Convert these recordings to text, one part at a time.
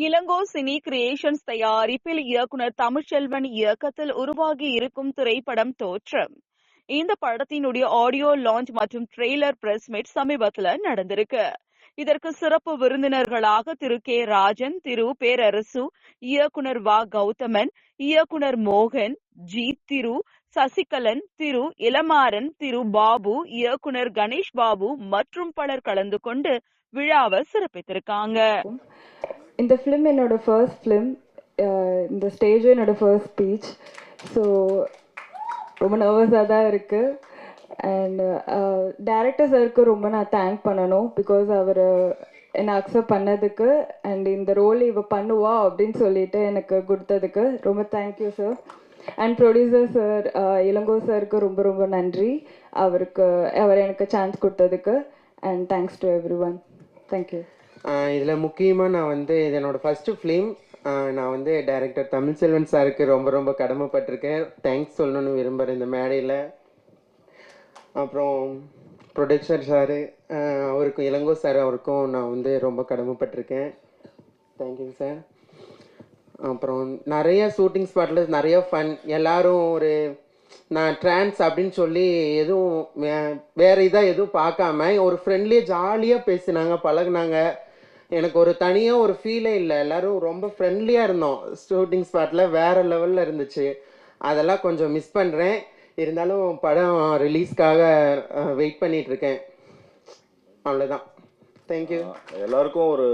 Ilango cine creations தயாரிப்பில் இயக்குனர் தமிழ்ச்செல்வன் இயக்கத்தில் உருவாகி இருக்கும் திரைப்படம் தோற்றம். இந்த படத்தினுடைய ஆடியோ லான்ச் மற்றும் ட்ரெய்லர் பிரஸ் மீட் சமீபத்துல நடந்திருக்கு. இதற்கு சிறப்பு விருந்தினர்களாக திரு. கே. ராஜன் திரு. பேரரசு இயக்குனர் வா. கௌதமன் இயக்குனர் மோகன் ஜி. திரு. சசிகலன் திரு. இளமாறன் திரு. பாபு இயக்குனர் கணேஷ் பாபு மற்றும் பலர் கலந்து கொண்டு விழாவை சிறப்பித்திருக்காங்க. இந்த ஃபிலிம் என்னோட ஃபர்ஸ்ட் ஃபிலிம் uh, இந்த ஸ்டேஜும் என்னோட ஃபர்ஸ்ட் ஸ்பீச் ஸோ ரொம்ப நர்வஸாக தான் இருக்குது அண்ட் டேரக்டர் uh, சாருக்கு ரொம்ப நான் தேங்க் பண்ணணும். பிகாஸ் அவர் என்னை அக்செப்ட் பண்ணதுக்கு அண்ட் இந்த ரோல் இவ பண்ணுவா அப்படின்னு சொல்லிட்டு எனக்கு கொடுத்ததுக்கு ரொம்ப thank you sir and producer sir Ilango சாருக்கு ரொம்ப ரொம்ப நன்றி. அவருக்கு அவர் எனக்கு சான்ஸ் கொடுத்ததுக்கு. And thanks to everyone thank you இதில் முக்கியமாக நான் வந்து இது என்னோடய ஃபஸ்ட்டு ஃபிலிம் நான் வந்து டைரக்டர் தமிழ்செல்வன் சாருக்கு ரொம்ப ரொம்ப கடமைப்பட்டிருக்கேன். தேங்க்ஸ் சொல்லணும்னு விரும்புகிறேன் இந்த மேடையில். அப்புறம் ப்ரொடக்ஷர் சாரு அவருக்கும் இளங்கோ சார் அவருக்கும் நான் வந்து ரொம்ப கடமைப்பட்டிருக்கேன். தேங்க்யூ சார் அப்புறம் நிறைய ஷூட்டிங் ஸ்பாட்டில் நிறைய ஃபன் எல்லாரும் ஒரு நான் ட்ரான்ஸ் அப்படின்னு சொல்லி எதுவும் வே- இதாக எதுவும் பார்க்காம ஒரு ஃப்ரெண்ட்லியாக ஜாலியாக பேசினாங்க பழகுனாங்க. எனக்கு ஒரு தனியாக ஒரு ஃபீலே இல்லை. எல்லாரும் ரொம்ப ஃப்ரெண்ட்லியாக இருந்தோம். ஷூட்டிங் ஸ்பாட்டில் வேற லெவலில் இருந்துச்சு. அதெல்லாம் கொஞ்சம் மிஸ் பண்ணுறேன் இருந்தாலும் படம் ரிலீஸ்க்காக வெயிட் பண்ணிட்டு இருக்கேன். அவ்வளோதான் தேங்க்யூ எல்லாருக்கும் ஒரு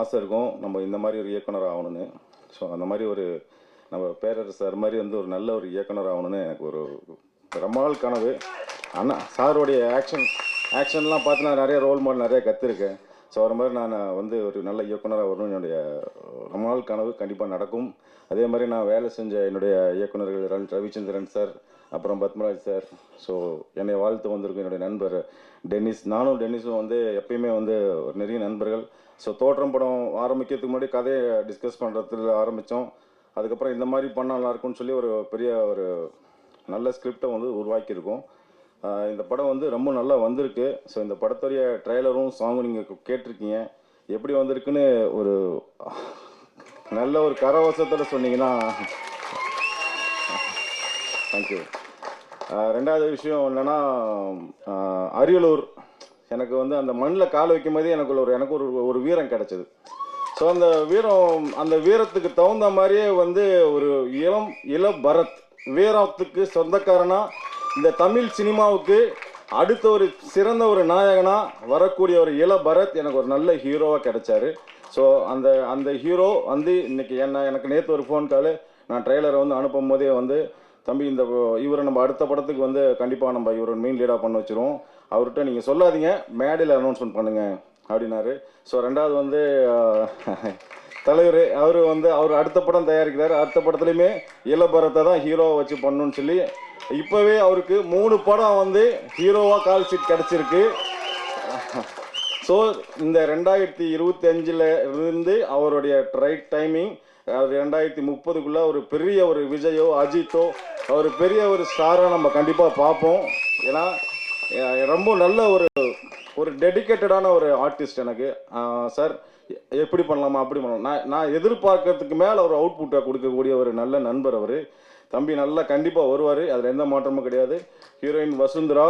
ஆசை இருக்கும். நம்ம இந்த மாதிரி ஒரு இயக்குனர் ஆகணும்னு. ஸோ அந்த மாதிரி ஒரு நம்ம பேரரசு சார் மாதிரி வந்து ஒரு நல்ல ஒரு இயக்குனர் ஆகணும்னு எனக்கு ஒரு ரொம்ப நாள் கனவு. அண்ணா சாருடைய ஆக்ஷன் ஆக்ஷன்லாம் பார்த்து நான் நிறைய ரோல் மாடல் நிறைய கற்றுருக்கேன் ஸோ அது மாதிரி நான் வந்து ஒரு நல்ல இயக்குனராக வரணும். என்னுடைய ரொம்ப நாள் கனவு கண்டிப்பாக நடக்கும். அதே மாதிரி நான் வேலை செஞ்ச என்னுடைய இயக்குனர்கள் ரன் ரவிச்சந்திரன் சார் அப்புறம் பத்மராஜ் சார் ஸோ என்னை வாழ்த்து வந்திருக்கும் என்னுடைய நண்பர் டென்னிஸ். நானும் டென்னிஸும் வந்து எப்பயுமே வந்து ஒரு நிறைய நண்பர்கள். ஸோ தோற்றம் படம் ஆரம்பிக்கிறதுக்கு முன்னாடி கதையை டிஸ்கஸ் பண்ணுறதுல ஆரம்பித்தோம் அதுக்கப்புறம் இந்த மாதிரி பண்ணால் நல்லா இருக்கும்னு சொல்லி ஒரு பெரிய ஒரு நல்ல ஸ்கிரிப்டை வந்து உருவாக்கியிருக்கோம். இந்த படம் வந்து ரொம்ப நல்லா வந்திருக்கு. ஸோ இந்த படத்துடைய ட்ரெய்லரும் சாங்கும் நீங்கள் கேட்டிருக்கீங்க. எப்படி வந்திருக்குன்னு ஒரு நல்ல ஒரு கரவசத்தோட சொன்னீங்கன்னா தேங்க்யூ ரெண்டாவது விஷயம் என்னென்னா அரியலூர் எனக்கு வந்து அந்த மண்ணில் கால் வைக்கும் போதே எனக்கு ஒரு எனக்கு ஒரு ஒரு வீரம் கிடைச்சது. ஸோ அந்த வீரம் அந்த வீரத்துக்கு தகுந்த மாதிரியே வந்து ஒரு இளம் இள பரத் வீரத்துக்கு சொந்தக்காரனாக இந்த தமிழ் சினிமாவுக்கு அடுத்த ஒரு சிறந்த ஒரு நாயகனா வரக்கூடிய ஒரு இள பரத் எனக்கு ஒரு நல்ல ஹீரோவாக கிடைச்சாரு. ஸோ அந்த அந்த ஹீரோ வந்து இன்னைக்கு என்ன எனக்கு நேற்று ஒரு ஃபோன் கால் நான் ட்ரெய்லரை வந்து அனுப்பும் போதே வந்து தம்பி இந்த இவரை நம்ம அடுத்த படத்துக்கு வந்து கண்டிப்பாக நம்ம இவரை மெயின் லீடாக பண்ண வச்சிருவோம். அவர்கிட்ட நீங்கள் சொல்லாதீங்க மேடையில் அனௌன்ஸ்மெண்ட் பண்ணுங்கள் அப்படின்னாரு. ஸோ ரெண்டாவது வந்து தலைவர் அவர் வந்து அவர் அடுத்த படம் தயாரிக்கிறார். அடுத்த படத்துலையுமே இளபரத்தை தான் ஹீரோவை வச்சு பண்ணணும்னு சொல்லி இப்போவே அவருக்கு மூணு படம் வந்து ஹீரோவாக கால் ஷீட் கிடச்சிருக்கு. ஸோ இந்த ரெண்டாயிரத்தி இருபத்தி அஞ்சில் இருந்து அவருடைய ட்ரைட் டைமிங் ரெண்டாயிரத்தி முப்பதுக்குள்ள ஒரு பெரிய ஒரு விஜயோ அஜித்தோ அவர் பெரிய ஒரு ஸ்டாராக நம்ம கண்டிப்பாக பார்ப்போம். ஏன்னா ரொம்ப நல்ல ஒரு ஒரு டெடிக்கேட்டடான ஒரு ஆர்டிஸ்ட் எனக்கு. சார் எப்படி பண்ணலாமா அப்படி பண்ணலாம். நான் நான் எதிர்பார்க்கறதுக்கு மேலே ஒரு அவுட்புட்டை கொடுக்கக்கூடிய ஒரு நல்ல நண்பர் அவர். தம்பி நல்லா கண்டிப்பாக வருவார் அதில் எந்த மாற்றமும் கிடையாது. ஹீரோயின் வசுந்தரா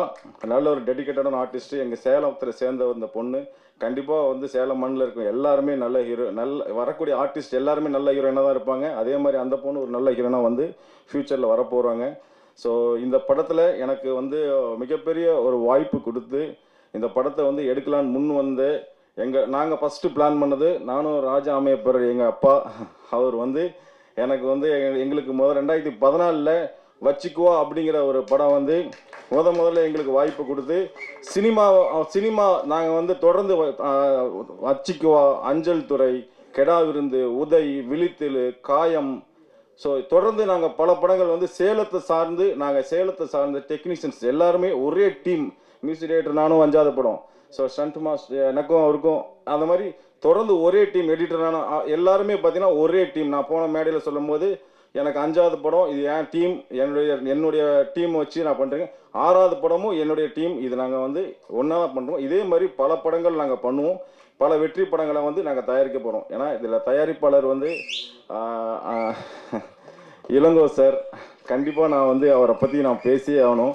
நல்ல ஒரு டெடிக்கேட்டடான ஆர்டிஸ்ட் எங்கள் சேலத்தில் சேர்ந்த அந்த பொண்ணு கண்டிப்பாக வந்து சேலம் மண்ணில் இருக்கும். எல்லாருமே நல்ல ஹீரோ நல்ல வரக்கூடிய ஆர்டிஸ்ட் எல்லாருமே நல்ல ஹீரோயினாக தான் இருப்பாங்க. அதே மாதிரி அந்த பொண்ணு ஒரு நல்ல ஹீரோனாக வந்து ஃப்யூச்சரில் வரப்போகிறாங்க ஸோ இந்த படத்தில் எனக்கு வந்து மிகப்பெரிய ஒரு வாய்ப்பு கொடுத்து இந்த படத்தை வந்து எடுக்கலான்னு முன் வந்து எங்கள் நாங்கள் ஃபஸ்ட்டு பிளான் பண்ணது நானும் ராஜா அமையப்பர் எங்கள் அப்பா அவர் வந்து எனக்கு வந்து எங்களுக்கு முதல் ரெண்டாயிரத்தி பதினாலில் வச்சுக்குவா அப்படிங்கிற ஒரு படம் வந்து முத முதல்ல எங்களுக்கு வாய்ப்பு கொடுத்து சினிமா சினிமா நாங்கள் வந்து தொடர்ந்து வச்சுக்குவா வச்சிக்குவா. அஞ்சல் துறை கெடா விருந்து உதை விழித்திலு காயம். ஸோ தொடர்ந்து நாங்கள் பல படங்கள் வந்து சேலத்தை சார்ந்து நாங்கள் சேலத்தை சார்ந்த டெக்னீஷியன்ஸ் எல்லாருமே ஒரே டீம் மியூசிக் டைரக்டர் நானும் அஞ்சாவது படம். ஸோ ஸ்டண்ட் மாஸ்டர் எனக்கும் அவருக்கும் அந்த மாதிரி தொடர்ந்து ஒரே டீம் எடிட்டரான எல்லாருமே பார்த்தீங்கன்னா ஒரே டீம் நான் போன மேடையில் சொல்லும்போது எனக்கு அஞ்சாவது படம் இது என் டீம் என்னுடைய என்னுடைய டீம் வச்சு நான் பண்ணுறேங்க ஆறாவது படமும் என்னுடைய டீம் இது நாங்கள் வந்து ஒன்றா தான் பண்ணுறோம் இதே மாதிரி பல படங்கள் நாங்கள் பண்ணுவோம். பல வெற்றி படங்களை வந்து நாங்கள் தயாரிக்க போகிறோம் ஏன்னா இதில் தயாரிப்பாளர் வந்து இளங்கோ சார். கண்டிப்பாக நான் வந்து அவரை பற்றி நான் பேசியே ஆகணும்.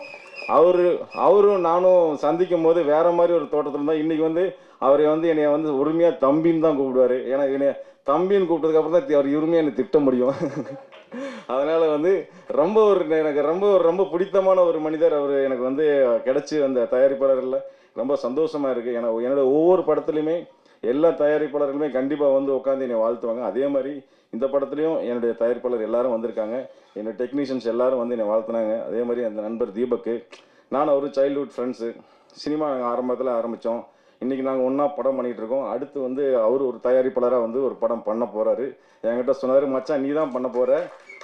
அவரு அவரும் நானும் சந்திக்கும் போது வேற மாதிரி ஒரு தோட்டத்தில் இருந்தால் இன்றைக்கி வந்து அவரை வந்து என்னைய வந்து உரிமையாக தம்பின்னு தான் கூப்பிடுவாரு. ஏன்னா என்னைய தம்பின்னு கூப்பிட்டதுக்கப்புறம் தான் அவர் உரிமையாக என்னை திட்ட முடியும். அதனால் வந்து ரொம்ப ஒரு எனக்கு ரொம்ப ஒரு ரொம்ப பிடித்தமான ஒரு மனிதர் அவர். எனக்கு வந்து கிடச்சி அந்த தயாரிப்பாளரில் ரொம்ப சந்தோஷமாக இருக்குது ஏன்னா என்னோட ஒவ்வொரு படத்துலையுமே எல்லா தயாரிப்பாளர்களுமே கண்டிப்பாக வந்து உட்காந்து என்னை வாழ்த்துவாங்க. அதே மாதிரி இந்த படத்துலையும் என்னுடைய தயாரிப்பாளர் எல்லாரும் வந்திருக்காங்க. என்னோட டெக்னீஷியன்ஸ் எல்லாரும் வந்து என்னை வாழ்த்துனாங்க. அதே மாதிரி அந்த நண்பர் தீபக்கு. நான் ஒரு சைல்ட்ஹுட் ஃப்ரெண்ட்ஸு சினிமா நாங்கள் ஆரம்பத்தில் ஆரம்பித்தோம் இன்றைக்கி நாங்கள் ஒன்றா படம் பண்ணிகிட்டு இருக்கோம். அடுத்து வந்து அவர் ஒரு தயாரிப்பாளராக வந்து ஒரு படம் பண்ண போகிறாரு என்கிட்ட சொன்னார் மச்சான் நீ தான் பண்ண போகிற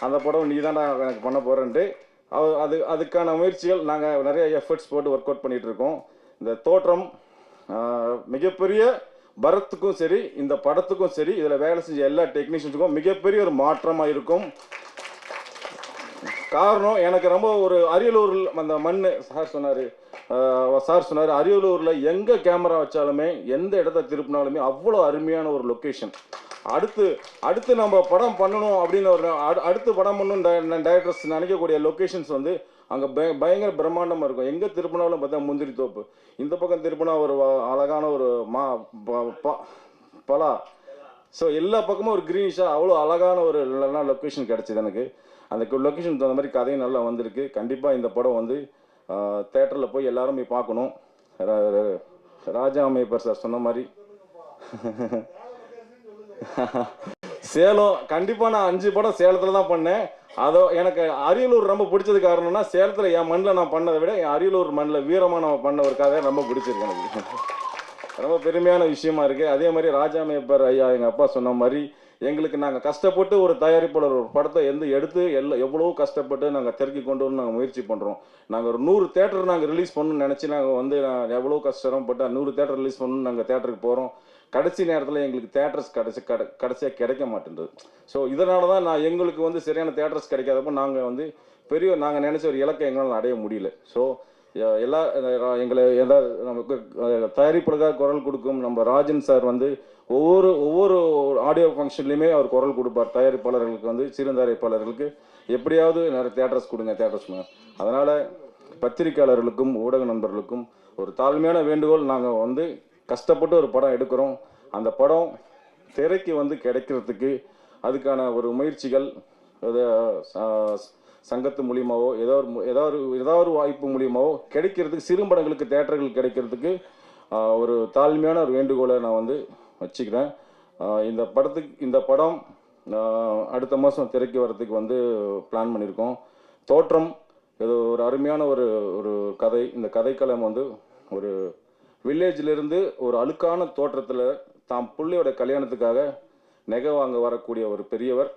அந்த படம் நீ தான் எனக்கு பண்ண போகிறேன்ட்டு அவ அது அதுக்கான முயற்சிகள் நாங்கள் நிறைய எஃபர்ட்ஸ் போட்டு ஒர்க் அவுட் பண்ணிகிட்டு இருக்கோம். இந்த தோற்றம் மிகப்பெரிய பரத்துக்கும் சரி இந்த படத்துக்கும் சரி இதில் வேலை செஞ்ச எல்லா டெக்னீஷியன்ஸுக்கும் மிகப்பெரிய ஒரு மாற்றமாக இருக்கும். காரணம் எனக்கு ரொம்ப ஒரு அரியலூரில் அந்த மண் சார் சொன்னார் சார் சொன்னார் அரியலூரில் எங்கே கேமரா வச்சாலுமே எந்த இடத்த திருப்பினாலுமே அவ்வளோ அருமையான ஒரு லொக்கேஷன் அடுத்து அடுத்து நம்ம படம் பண்ணணும் அப்படின்னு ஒரு அடு- அடுத்து படம் பண்ணணும் டைரக்டர்ஸ் நினைக்கக்கூடிய லொக்கேஷன்ஸ் வந்து அங்கே பயங்கர பிரம்மாண்டமாக இருக்கும். எங்கே திருப்பினாலும் பார்த்தா முந்திரி தோப்பு. இந்த பக்கம் திருப்பினா ஒரு அழகான ஒரு மா ப- ப- பலா. ஸோ எல்லா பக்கமும் ஒரு க்ரீனிஷாக அவ்வளோ அழகான ஒரு லொக்கேஷன் கிடச்சிது எனக்கு. அந்த லொக்கேஷன் தகுந்த மாதிரி கதையும் நல்லா வந்திருக்கு. கண்டிப்பாக இந்த படம் வந்து தேட்டரில் போய் எல்லாரும் போய் பார்க்கணும். ரா- ரா- ராஜா அமைப்பர் சார் சொன்ன மாதிரி. சேலம் கண்டிப்பாக நான் அஞ்சு படம் சேலத்தில் தான் பண்ணேன். அதோ எனக்கு அரியலூர் ரொம்ப பிடிச்சது காரணம்னா சேலத்தில் என் மண்ணில் நான் பண்ணதை விட என் அரியலூர் மண்ணில் வீரமாக நம்ம பண்ண ஒரு கதை ரொம்ப பிடிச்சிருக்கு எனக்கு. ரொம்ப பெருமையான விஷயமா இருக்குது அதே மாதிரி ராஜா மேப்பர் ஐயா எங்கள் அப்பா சொன்ன மாதிரி எங்களுக்கு நாங்கள் கஷ்டப்பட்டு ஒரு தயாரிப்பாளர் ஒரு படத்தை எந்த எடுத்து எல்லாம் எவ்வளவோ கஷ்டப்பட்டு நாங்கள் திறக்கி கொண்டு வந்து நாங்கள் முயற்சி பண்ணுறோம் நாங்கள் ஒரு நூறு தேட்டர் நாங்கள் ரிலீஸ் பண்ணணும்னு நினச்சி நாங்கள் வந்து நான் எவ்வளோ கஷ்டப்பட்டு நூறு தேட்டர் ரிலீஸ் பண்ணணும்னு நாங்கள் தேட்டருக்கு போகிறோம் கடைசி நேரத்தில் எங்களுக்கு தேட்டர்ஸ் கடைசி கடை கடைசியாக கிடைக்க மாட்டேன்றது. ஸோ இதனால தான் நான் எங்களுக்கு வந்து சரியான தேட்டர்ஸ் கிடைக்காதப்போ நாங்கள் வந்து பெரிய நாங்கள் நினச்ச ஒரு இலக்கை எங்களால் அடைய முடியல. ஸோ எல்லா எங்களை எதாவது நமக்கு அஹ், குரல் கொடுக்கும் நம்ம ராஜன் சார் வந்து ஒவ்வொரு ஒவ்வொரு ஆடியோ ஃபங்க்ஷன்லையுமே அவர் குரல் கொடுப்பார். தயாரிப்பாளர்களுக்கு வந்து சிறு தயாரிப்பாளர்களுக்கு எப்படியாவது நிறைய தேட்டர்ஸ் கொடுங்க தேட்டர்ஸ் அதனால் பத்திரிக்கையாளர்களுக்கும் ஊடக நண்பர்களுக்கும் ஒரு தாழ்மையான வேண்டுகோள். நாங்கள் வந்து கஷ்டப்பட்டு ஒரு படம் எடுக்கிறோம். அந்த படம் திரைக்கு வந்து கிடைக்கிறதுக்கு அதுக்கான ஒரு முயற்சிகள் அது, சங்கத்து மூலியமாவோ ஏதோ ஒரு ஏதோ ஒரு ஏதோ ஒரு வாய்ப்பு மூலியமாவோ கிடைக்கிறதுக்கு சிறுபடங்களுக்கு தேட்டர்கள் கிடைக்கிறதுக்கு ஒரு தாழ்மையான ஒரு வேண்டுகோளை நான் வந்து வச்சுக்கிறேன். இந்த படத்துக்கு இந்த படம் அடுத்த மாதம் திரைக்கு வர்றதுக்கு வந்து பிளான் பண்ணியிருக்கோம். தோற்றம் இது ஒரு அருமையான ஒரு ஒரு கதை. இந்த கதைக்களம் வந்து ஒரு வில்லேஜிலிருந்து ஒரு அழுக்கான தோற்றத்தில் தாம் பிள்ளையோட கல்யாணத்துக்காக நெகை வாங்க வரக்கூடிய ஒரு பெரியவர்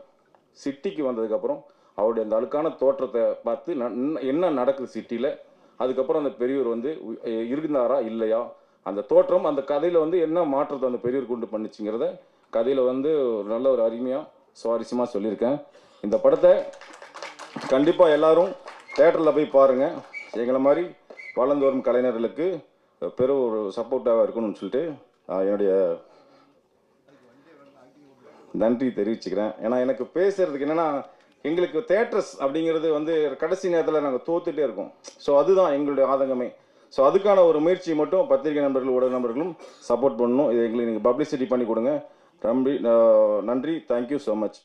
சிட்டிக்கு வந்ததுக்கப்புறம் அவருடைய அந்த அழுக்கான தோற்றத்தை பார்த்து என்ன நடக்குது சிட்டியில்? அதுக்கப்புறம் அந்த பெரியவர் வந்து இருந்தாரா? இல்லையா? அந்த தோற்றம் அந்த கதையில் வந்து என்ன மாற்றத்தை அந்த பெரியவர் கொண்டு பண்ணிச்சுங்கிறத கதையில் வந்து ஒரு நல்ல ஒரு அருமையாக சுவாரஸ்யமாக சொல்லியிருக்கேன். இந்த படத்தை கண்டிப்பாக எல்லாரும் தேட்டரில் போய் பாருங்கள் எங்களை மாதிரி வளர்ந்து வரும் கலைஞர்களுக்கு பெரும் ஒரு சப்போர்ட்டாக இருக்கணும்னு சொல்லிட்டு என்னுடைய நன்றி தெரிவிச்சுக்கிறேன். ஏன்னா எனக்கு பேசுறதுக்கு என்னென்னா எங்களுக்கு தேட்டர்ஸ் அப்படிங்கிறது வந்து கடைசி நேரத்தில் நாங்கள் தோத்துட்டே இருக்கோம். ஸோ அதுதான் எங்களுடைய ஆதங்கமே. ஸோ அதுக்கான ஒரு முயற்சி மட்டும் பத்திரிகை நண்பர்கள் ஊடக நண்பர்களும் சப்போர்ட் பண்ணணும். இது எங்களுக்கு நீங்கள் பப்ளிசிட்டி பண்ணி கொடுங்க. நன்றி நன்றி. Thank you so much